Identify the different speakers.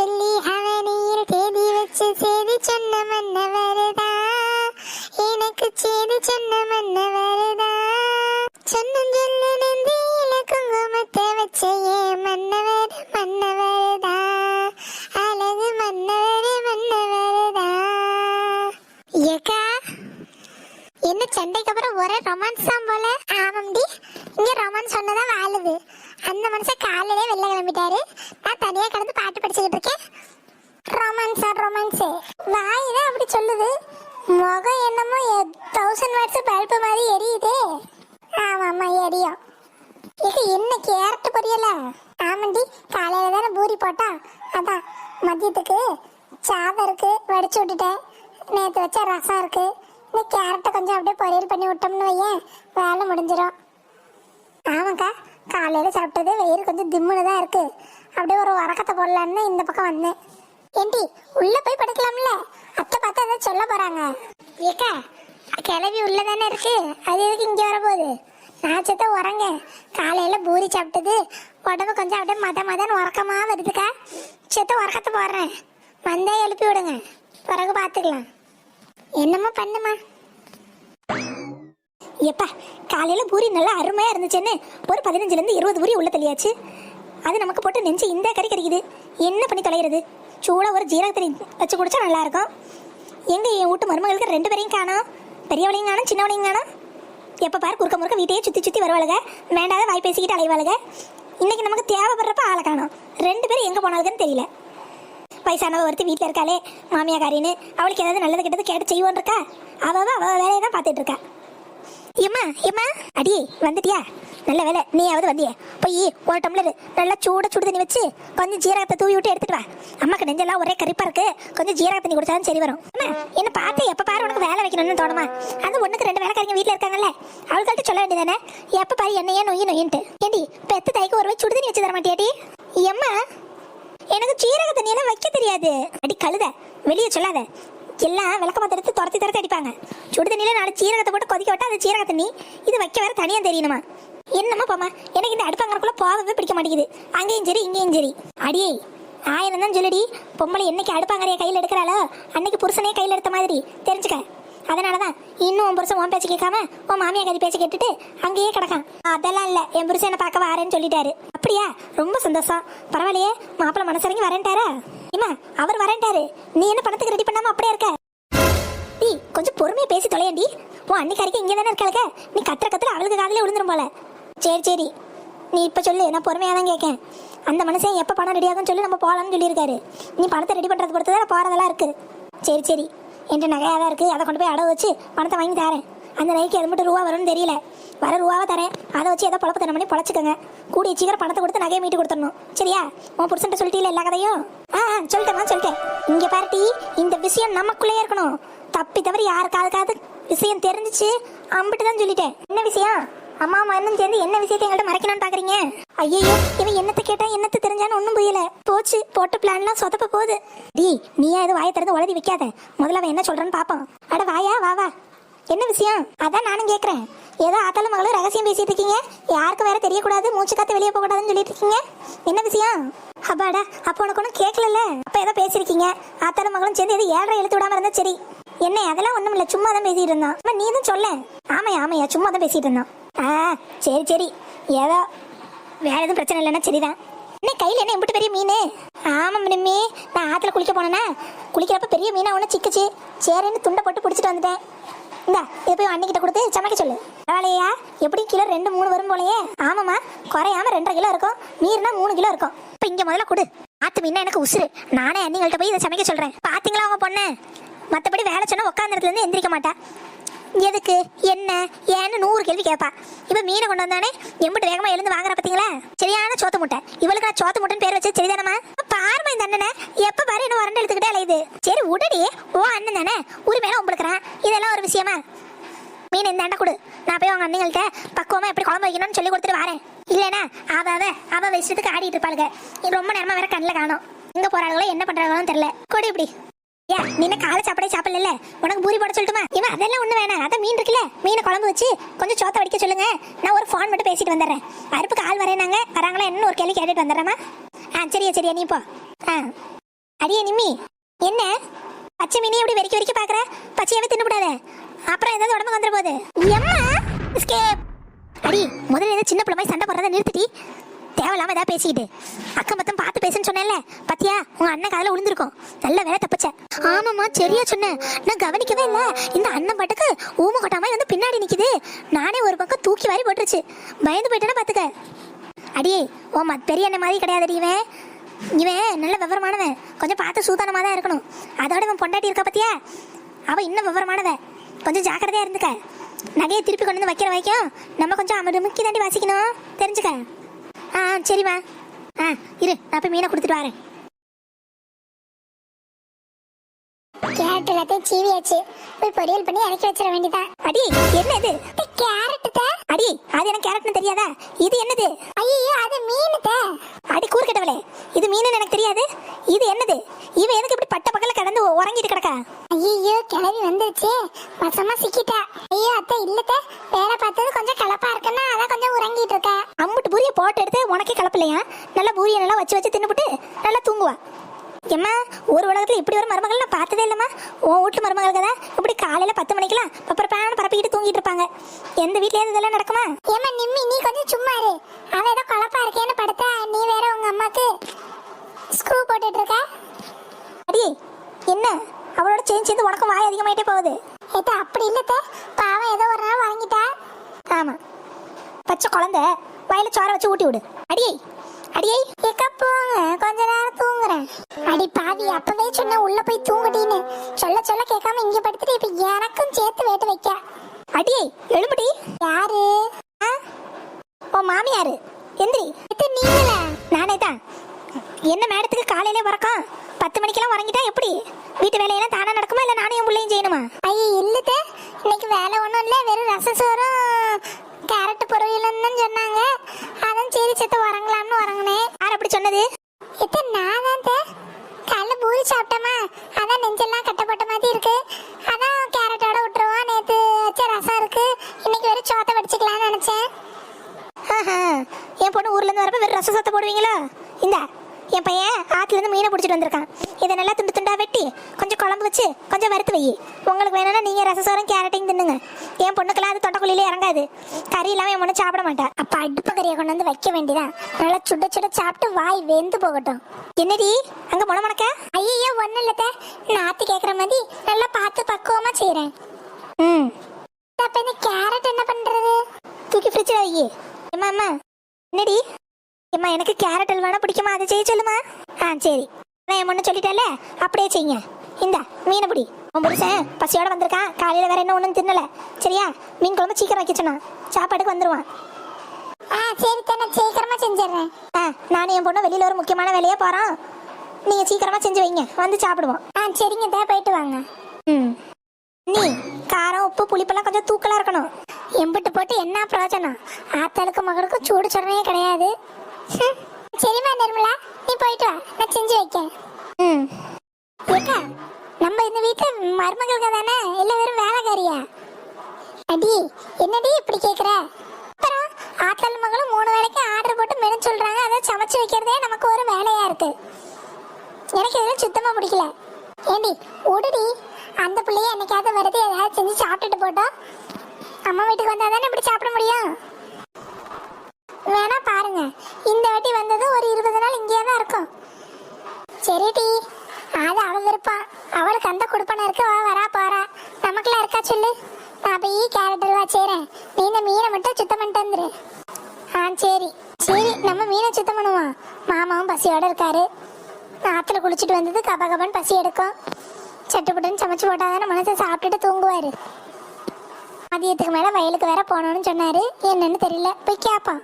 Speaker 1: சொல்லி அவனியில் தேதி வச்சு செய்தி சொன்ன மன்னவருதா எனக்கு செய்தி சொன்ன மன்னவருதா சொன்னம் என்னமோ தௌசண்ட் வாட்ஸ் பல்பு மாதிரி எரியுதே. ஆமாம் ஆமாம் எரியும். இது என்ன கேரட் பொரியல? ஆமாண்டி காலையில் தானே பூரி போட்டா? அதான் மதியத்துக்கு சாதம் இருக்கு வடிச்சு விட்டுட்டேன். நேற்று வச்ச ரசம் இருக்கு. இந்த கேரட்டை கொஞ்சம் அப்படியே பொரியல் பண்ணி விட்டோம்னு வையேன். வேலை முடிஞ்சிடும் ஆமாக்கா காலையில் சாப்பிட்டது வெயில் கொஞ்சம் திம்முன்னு தான் இருக்குது அப்படியே ஒரு உறக்கத்தை போடலான்னு இந்த பக்கம் வந்தேன். ஏண்டி உள்ள போய் படுக்கலாம்ல? அத்தை பார்த்து அதை சொல்ல போறாங்க. ஏக்கா கிளவி உள்ள தானே இருக்கு? அது எதுக்கு இங்கே வர போகுது நான் செத்த உறங்க. காலையில பூரி சாப்பிட்டது. உடம்பு கொஞ்சம் அப்படியே மத மதன் உறக்கமா வருதுக்கா. செத்த உறக்கத்தை போடுறேன். வந்தா எழுப்பி விடுங்க. பிறகு பார்த்துக்கலாம். என்னம்மா பண்ணுமா? எப்பா காலையில பூரி நல்லா அருமையா இருந்துச்சுன்னு ஒரு பதினஞ்சுல இருந்து இருபது பூரி உள்ள தெளியாச்சு அது நமக்கு போட்டு நெஞ்சு இந்த கறி கறிக்குது என்ன பண்ணி தொலைகிறது? சூடாக ஒரு ஜீரக தண்ணி வச்சு குடிச்சா நல்லாயிருக்கும். இருக்கும் என் வீட்டு மருமகளுக்கு ரெண்டு பேரையும் காணோம். பெரியவளையும் காணோம் சின்னவளையும் காணோம். எப்போ பாரு குறுக்க முறுக்க வீட்டையே சுற்றி சுற்றி வருவாளுங்க வேண்டாத வாய் பேசிக்கிட்டு அலைவாளுங்க இன்றைக்கி நமக்கு தேவைப்படுறப்ப ஆளை காணோம். ரெண்டு பேரும் எங்கே போனாலுக்குன்னு தெரியல. வயசானவ ஒருத்தி வீட்டில் இருக்காளே மாமியாக்காரின்னு அவளுக்கு ஏதாவது நல்லது கெட்டது கேட்டு செய்வோன்னு இருக்கா அவள் அவ அவ வேலையை தான் பார்த்துட்டு இருக்கா. ஏம்மா ஏம்மா? அடி வந்துட்டியா? நல்ல வேலை நீயாவது வந்தியே. போய் ஒரு டம்ளர் நல்லா சூட சுடு தண்ணி வச்சு கொஞ்சம் ஜீரகத்தை தூவி விட்டு எடுத்துட்டு வா. அம்மாக்கு நெஞ்செல்லாம் ஒரே கரிப்பா இருக்கு. கொஞ்சம் ஜீரக தண்ணி குடிச்சாலும் சரி வரும். என்ன பார்த்து எப்ப பாரு உனக்கு வேலை வைக்கணும்னு தோணுமா? அது ஒண்ணுக்கு ரெண்டு வேலைக்காரங்க வீட்டில் இருக்காங்கல்ல. அவள்கிட்ட சொல்ல வேண்டியதானே எப்ப பாரு என்னையே நொய்யு நொயின்ட்டு ஏண்டி பெத்த தைக்கு ஒரு சுடு தண்ணி வச்சு தர மாட்டியாடி? எம்மா எனக்கு சீரக தண்ணியெல்லாம் வைக்க தெரியாது. அடி கழுத. வெளியே சொல்லாத. எல்லாம் விளக்கமாத்த எடுத்து துரத்தி துரத்தி அடிப்பாங்க. சுடு தண்ணியில நாலு சீரகத்தை போட்டு கொதிக்க விட்டா அது சீரக தண்ணி. இது வைக்க வேற தனியா தெரியணுமா? என்னம்மா போமா எனக்கு இந்த அடுப்பாங்கறக்குள்ள போகவே பிடிக்க மாட்டேங்குது. அங்கேயும் சரி இங்கேயும் சரி. அடியே ஆயிரம் தான் சொல்லுடி. பொம்பளை என்னைக்கு அடுப்பாங்கறைய கையில் எடுக்கிறாளோ அன்னைக்கு புருஷனே கையில் எடுத்த மாதிரி. தெரிஞ்சுக்க. அதனாலதான் இன்னும் உன் புருஷன் உன் பேச்சு கேட்காம உன் மாமியா கதி பேச்சு கேட்டுட்டு அங்கேயே கிடக்கான். அதெல்லாம் இல்ல என் புருஷன் என்ன பார்க்க வரேன்னு சொல்லிட்டாரு. அப்படியா? ரொம்ப சந்தோஷம். பரவாயில்லையே மாப்பிள்ள மனசரங்கி வரேன்ட்டாரா? இம்மா அவர் வரேன்ட்டாரு. நீ என்ன பணத்துக்கு ரெடி பண்ணாம அப்படியே இருக்க? நீ கொஞ்சம் பொறுமையா பேசி தொலையண்டி உன் அன்னிக்காரிக்கு இங்கே தானே இருக்காளுக்க நீ கத்துற கத்துற அவளுக்கு காதலே விழுந்துரும் போல. சரி சரி. நீ இப்போ சொல்லு நான் பொறுமையாக தான் கேட்கேன் அந்த மனுஷன் எப்போ பணம் ரெடி சொல்லி நம்ம போகலாம்னு சொல்லியிருக்காரு. நீ பணத்தை ரெடி பண்ணுறது பொறுத்து தான் போகிறதெல்லாம் இருக்குது சரி சரி. என்கிட்ட நகையாக தான் இருக்குது அதை கொண்டு போய் அடவு வச்சு பணத்தை வாங்கி தரேன். அந்த நகைக்கு அது மட்டும் ரூபா வரும்னு தெரியல. வர ரூபாவை தரேன். அதை வச்சு ஏதோ பொழப்பு தரம் பண்ணி பொழைச்சிக்கோங்க. கூடிய சீக்கிரம் பணத்தை கொடுத்து நகையை மீட்டு கொடுத்துடணும். சரியா? உன் புருஷன்ட்ட சொல்லிட்டீல எல்லா கதையும்? ஆ ஆ, சொல்லிட்டேன் சொல்லிட்டேன். இங்கே பார்ட்டி இந்த விஷயம் நமக்குள்ளேயே இருக்கணும். தப்பி தவறி யாருக்காவது விஷயம் தெரிஞ்சிச்சு அம்பிட்டு தான் சொல்லிட்டேன். என்ன விஷயம்? அம்மா அண்ணன் சேர்ந்து என்ன விஷயத்தை எங்கள்ட்ட மறைக்கணும்னு பாக்குறீங்க? ஐயோ இவன் என்னத்தை கேட்டா என்னத்தை தெரிஞ்சான்னு ஒன்றும் புரியல. போச்சு போட்ட பிளான்லாம் சொதப்ப போகுது. டி நீயா இது வாயை திறந்து உளறி வைக்காத. முதல்ல அவன் என்ன சொல்றான்னு பாப்போம். அட வாயா வா வா. என்ன விஷயம்? அதான் நானும் கேக்குறேன். ஏதோ ஆத்தால மகளும் ரகசியம் பேசிட்டு இருக்கீங்க. யாருக்கும் வேற தெரியக்கூடாது மூச்சு காத்து வெளியே போக கூடாதுன்னு சொல்லிட்டு இருக்கீங்க. என்ன விஷயம்? அப்பாடா அப்போ உனக்கு ஒன்றும் கேட்கல அப்ப ஏதோ பேசியிருக்கீங்க. ஆத்தால மகளும் சேர்ந்து எது ஏழரை எழுத்து விடாம இருந்தா சரி. என்ன அதெல்லாம் ஒண்ணும் இல்ல சும்மா தான் பேசிட்டு இருந்தோம் நீ தான் சொல்ல. ஆமையா ஆமையா சும்மா தான் பேசிட்டு இருந்தோம் ஆ சரி சரி. ஏதோ வேற எதுவும் பிரச்சனை இல்லைன்னா சரிதான். என்ன கையில் என்ன இம்பிட்டு பெரிய மீன்? ஆமாம் நிம்மி நான் ஆற்றுல குளிக்க போனேன்னா குளிக்கிறப்ப பெரிய மீனாக ஒன்று சிக்கிச்சு. சரின்னு துண்டை போட்டு பிடிச்சிட்டு வந்துட்டேன். இந்தா இதை போய் அண்ணிக்கிட்ட கொடுத்து சமைக்க சொல்லு. பரவாயில்லையா? எப்படி கிலோ ரெண்டு மூணு வரும் போலயே. ஆமாம்மா குறையாம ரெண்டரை கிலோ இருக்கும். மீறினா மூணு கிலோ இருக்கும். இப்போ இங்கே முதல்ல கொடு. ஆற்று மீனா எனக்கு உசுரு நானே அன்னிங்கள்ட்ட போய் இதை சமைக்க சொல்கிறேன் பார்த்தீங்களா அவங்க பொண்ணு? மற்றபடி வேலை சொன்னால் உட்காந்து இடத்துலருந்து எந்திரிக்க மாட்டேன் எதுக்கு? என்ன? ஏன்னு நூறு கேள்வி கேட்பா இப்ப மீனை கொண்டு வந்தானே எம்பிட்டு வேகமா எழுந்து வாங்குற பாத்தீங்களா? சரியான சோத்து முட்டை. இவளுக்கு நான் சோத்து முட்டைன்னு பேர் வச்சு சரிதானமா பாருமா இந்த அண்ணனை. எப்ப பாரு என்ன வறண்டு எடுத்துக்கிட்டே அலையுது. சரி உடனே ஓ அண்ணன் தானே? உரிமையில உங்களுக்குறான் இதெல்லாம் ஒரு விஷயமா? மீன் இந்த அண்டை கொடு. நான் போய் உங்க அண்ணங்கள்ட்ட பக்குவமா எப்படி குழம்பு வைக்கணும்னு சொல்லி கொடுத்துட்டு வரேன். இல்லைனா அவ அவ அவ விஷயத்துக்கு ஆடிட்டு இருப்பாளுங்க. ரொம்ப நேரமா வேற கண்ணில் காணும். எங்க போறாங்களோ என்ன பண்றாங்களோ தெரியல. கொடு இப்படி. யா நீ காலை சாப்பாடே சாப்பிடல உனக்கு பூரி போட சொல்லட்டுமா? இவன் அதெல்லாம் ஒண்ணு வேணாம். அதான் மீன் இருக்குல்ல? மீனை குழம்பு வச்சு கொஞ்சம் சோத்த வடிக்க சொல்லுங்க. நான் ஒரு ஃபோன் மட்டும் பேசிட்டு வந்துடுறேன். அறுப்புக்கு ஆள் வரேனாங்க வராங்களா என்னன்னு ஒரு கேள்வி கேட்டுட்டு வந்துடுறேம்மா. ஆ சரியா சரியா நீ போ. ஆ. அடியே நிம்மி. என்ன? பச்சை மீனே இப்படி வெறிக்க வெறிக்க பாக்குற? பச்சையாவே தின்னுபடாத. அப்புறம் ஏதாவது உடம்பு வந்துட போகுது. எம்மா? அடி முதல்ல ஏதோ சின்ன பிள்ளை மாதிரி சண்டை போடுறத நிறுத்திட்டி. தேவையில்லாம ஏதாவது பேசிக்கிட்டு. அக்கம் பத்தம் பார்த்து பேசுன்னு சொன்னேன்ல. பத்தியா? உங்க அண்ணன் காதல விழுந்திருக்கும் நல்ல வேலை தப்பிச்ச. ஆமாம்மா சரியா சொன்னேன். நான் கவனிக்கவே இல்ல. இந்த அண்ணன் பாட்டுக்கு ஊம கொட்டாம வந்து பின்னாடி நிக்குது. நானே ஒரு பக்கம் தூக்கி வாரி போட்டுருச்சு. பயந்து போயிட்டேன்னா பாத்துக்க. அடியே ஓ மத் பெரிய அண்ணன் மாதிரி கிடையாது இவன். இவன் நல்ல விவரமானவன். கொஞ்சம் பார்த்து சூதானமாக தான் இருக்கணும். அதோட இவன் பொண்டாட்டி இருக்கா பத்தியா? அவ இன்னும் விவரமானவன் கொஞ்சம் ஜாக்கிரதையா இருந்துக்க. நகையை திருப்பி கொண்டு வந்து வைக்கிற வரைக்கும் நம்ம கொஞ்சம் அமருமுக்கி தாண்டி வாசிக்கணும். தெரிஞ்சுக்க. ஆ சரிம்மா ஆ இரு நான் போய் மீனை கொடுத்துட்டு வரேன்.
Speaker 2: கேரட் எல்லாத்தையும் சீவியாச்சு போய் பொரியல் பண்ணி இறக்கி வச்சிட வேண்டியதான்
Speaker 1: அடி என்ன இது
Speaker 2: கேரட்
Speaker 1: அடி அது எனக்கு கேரட்னு தெரியாதா? இது என்னது?
Speaker 2: ஐயோ அது மீன்
Speaker 1: அடி கூறுகட்டவளே இது மீன் எனக்கு தெரியாது. இது என்னது? இவன் எதுக்கு இப்படி பட்ட பக்கத்துல கடந்து உறங்கிட்டு கிடக்கா?
Speaker 2: ஐயோ கிளவி வந்துருச்சு. வசமா சிக்கிட்டா. ஐயோ அத்தை இல்லத்த வேலை பார்த்தது கொஞ்சம் கலப்பா இருக்குன்னா அதான் கொஞ்சம் உறங்கிட்டு இருக்கா
Speaker 1: அம்முட்டு பூரியை போட்டு எடுத்து உனக்கே கலப்பில்லையா நல்லா பூரியை நல்லா வச்சு வச்சு தின்னுபிட்டு நல்லா தூங்குவா. ஏம்மா ஒரு உலகத்துல இப்படி ஒரு மருமகள் நான் பார்த்ததே இல்லைம்மா. உன் வீட்டு மருமகள் கதை? இப்படி காலையில பத்து மணிக்கெல்லாம் பப்பரப்பான பரப்பிக்கிட்டு தூங்கிட்டு இருப்பாங்க. எந்த வீட்லயாவது இதெல்லாம் நடக்குமா?
Speaker 2: ஏமா நிம்மி நீ கொஞ்சம் சும்மா இரு. அவ ஏதோ குழப்பா இருக்கேன்னு படுத்தா நீ வேற உங்க அம்மாக்கு ஸ்க்ரூ போட்டுட்டு இருக்க?
Speaker 1: அடி என்ன? அவளோட சேஞ்ச் சேர்ந்து உனக்கும் வாய் அதிகமாயிட்டே போகுது.
Speaker 2: ஏத்தா அப்படி இல்லத்த பாவம் ஏதோ ஒரு நாள் வாங்கிட்டா.
Speaker 1: ஆமா. பச்சை குழந்தை வாயில சோற வச்சு ஊட்டி விடு. அடியை அடியே
Speaker 2: எக்க போங்க. கொஞ்ச நேரம் தூங்குறேன். அடி பாவி அப்பவே சொன்ன உள்ள போய் தூங்குடின்னு. சொல்ல சொல்ல கேட்காம இங்க படுத்துட்டு இப்ப எனக்கும் சேர்த்து வேட்டு வைக்க.
Speaker 1: அடியே எழும்புடி.
Speaker 2: யாரு?
Speaker 1: ஓ மாமியாரு. எந்திரி.
Speaker 2: இது நீங்களா.
Speaker 1: நானே தான். என்ன மேடத்துக்கு காலையிலே வரக்கம் பத்து மணிக்கெல்லாம் உறங்கிட்டா எப்படி? வீட்டு வேலையெல்லாம் தானா நடக்குமா? இல்லை நானே என் பிள்ளையும் செய்யணுமா?
Speaker 2: ஐயோ இல்லத்தே. இன்னைக்கு வேலை ஒன்றும் இல்ல. வெறும் ரச சோறும் கேரட் பொரியலும் தான் சொன்னாங்க அதான் சரி செத்து வரங்களாம்னு வரங்கினேன்
Speaker 1: யார் அப்படி சொன்னது
Speaker 2: எத்த நான் தான் தே. காலைல பூரி சாப்பிட்டோமா அதான் நெஞ்செல்லாம் கட்டப்பட்ட மாதிரி இருக்கு அதான் கேரட்டோட விட்டுருவோம் நேத்து வச்ச ரசம் இருக்கு இன்னைக்கு வெறும் சோத்தை வடிச்சுக்கலாம்னு நினைச்சேன்
Speaker 1: ஆஹா, என் பொண்ணு ஊர்ல இருந்து வரப்ப வெறும் ரசம் இந்த என் பையன் ஆற்றுலேருந்து இருந்து மீனை பிடிச்சிட்டு வந்திருக்கான். இதை நல்லா துண்டு துண்டா வெட்டி கொஞ்சம் குழம்பு வச்சு கொஞ்சம் வறுத்து வை. உங்களுக்கு வேணும்னா நீங்க ரசசோரம் கேரட்டையும் தின்னுங்க. என் பொண்ணுக்கெல்லாம் அது தொண்டைக்குள்ளிலே இறங்காது. கறி இல்லாமல் என் பொண்ணு சாப்பிட மாட்டேன்
Speaker 2: அப்போ அடுப்பு கறியை கொண்டு வந்து வைக்க வேண்டியதான் நல்லா சுட சுட சாப்பிட்டு வாய் வெந்து போகட்டும்.
Speaker 1: என்னடி அங்க முன மணக்க
Speaker 2: ஐயோ ஒண்ணும் இல்லத்த நாத்து கேட்குற மாதிரி நல்லா பார்த்து பக்குவமா செய்கிறேன்
Speaker 1: ம்.
Speaker 2: அப்போ இந்த கேரட் என்ன பண்றது?
Speaker 1: தூக்கி ஃப்ரிட்ஜில் வை அம்மா அம்மா என்னடி அம்மா எனக்கு கேரட் அல்வானா பிடிக்குமா அதை செய்ய சொல்லுமா ஆ சரி. நான் முன்ன சொல்லிட்டேன்ல அப்படியே செய்யுங்க. இந்த மீனை பிடி. உன் புருஷன் பசியோட வந்திருக்கான் காலையில் வேற என்ன ஒன்றும் தின்னல. சரியா? மீன் குழம்பு சீக்கிரம் வைக்க சாப்பாட்டுக்கு வந்துருவான்.
Speaker 2: ஆ சரி தானே சீக்கிரமா செஞ்சிடுறேன்.
Speaker 1: ஆ நானும் என் பொண்ணு வெளியில் ஒரு முக்கியமான வேலையாக போகிறோம் நீங்கள் சீக்கிரமாக செஞ்சு வைங்க வந்து சாப்பிடுவோம்.
Speaker 2: ஆ சரிங்க தே போயிட்டு வாங்க.
Speaker 1: ம். நீ காரம் உப்பு புளிப்பெல்லாம் கொஞ்சம் தூக்கலாக இருக்கணும்.
Speaker 2: எம்பிட்டு போட்டு என்ன பிரயோஜனம்? ஆத்தாளுக்கு மகளுக்கும் சூடு சொல்றே கிடையாது. சரிம்மா நிர்மலா நீ போயிட்டு வா. நான் செஞ்சு வைக்கேன்.
Speaker 1: ம்.
Speaker 2: ஏக்கா நம்ம இந்த வீட்டுல மருமகளுக்கு தானே? இல்ல வெறும் வேலைக்காரியா? அடி என்னடி இப்படி கேக்குற? அப்புறம் ஆத்தல் மகளும் மூணு வேலைக்கு ஆர்டர் போட்டு மெனு சொல்றாங்க. அதை சமைச்சு வைக்கிறதே நமக்கு ஒரு வேலையா இருக்கு. எனக்கு இதெல்லாம் சுத்தமா பிடிக்கல. ஏண்டி உடுடி அந்த பிள்ளைய என்னைக்காவது வருது ஏதாவது செஞ்சு சாப்பிட்டுட்டு போட்டோம் அம்மா வீட்டுக்கு வந்தா தானே இப்படி சாப்பிட முடியும்? வேணா பாருங்க. இந்த வாட்டி வந்தது ஒரு இருபது நாள் இங்கேயே தான் இருக்கும். சரி டி. அது அவள் விருப்பம். அவளுக்கு அந்த குடுப்பனை இருக்கு வரா போறா. நமக்குலாம் இருக்கா சொல்லு? நான் போய் கேரட் வா செய்றேன். நீ இந்த மீனை மட்டும் சுத்தம் பண்ணிட்டு வந்துரு. ஆ சரி. சரி நம்ம மீனை சுத்தம் பண்ணுவோம். மாமாவும் பசியோட இருக்காரு. ஆத்துல குளிச்சுட்டு வந்தது கபகபன் பசி எடுக்கும். சட்டுப்பட்டுன்னு சமைச்சு போட்டாதானே மனசை சாப்பிட்டுட்டு தூங்குவாரு. மதியத்துக்கு மேல வயலுக்கு வேற போகணும்னு சொன்னாரு. என்னன்னு தெரியல. போய் கேட்பான்